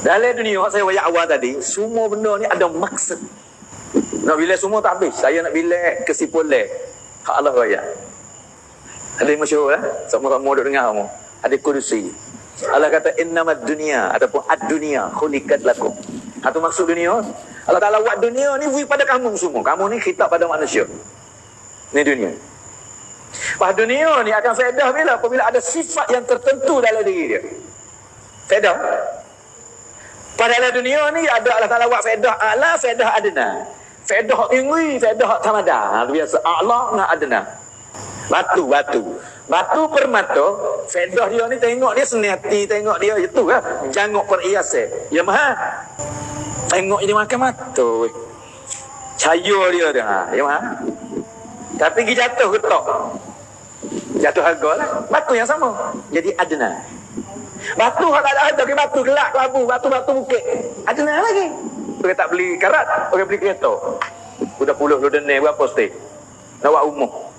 Dalam dunia saya wayak awal tadi, semua benda ni ada maksud. Nak bila semua tak habis. Saya nak bila kesimpulan. Hak Allah wayak. Ada yang masyur lah. Sama-sama duduk dengar kamu. Ada kudusi. Allah kata innamad dunia ataupun ad dunia khuliqat lakum. Atau maksud dunia. Allah Taala buat dunia ni beri pada kamu semua. Kamu ni khitab pada manusia. Ni dunia. Bah dunia ni akan faedah bila apabila ada sifat yang tertentu dalam diri dia. Faedah. Pada dalam dunia ni ada Allah Taala buat faedah ala, faedah adna. Faedah tinggi, faedah tamada. Ha, biasa ala dengan adna. Batu, batu. Batu permata, faedah dia ni tengok dia seni hati, tengok dia itu lah. Jangok perhiasan. Ya mahal. Tengok dia makan mata. Weh. Cahaya dia dah. Ha, ya mahal. Tapi pergi jatuh ketok. Jatuh harga lah. Batu yang sama. Jadi adna. Batu hak tak ada harga ke batu gelap kelabu, batu-batu bukit. Adna lagi. Orang tak beli karat, orang beli kereta. Sudah puluh lu denai berapa stay? Nak buat umum.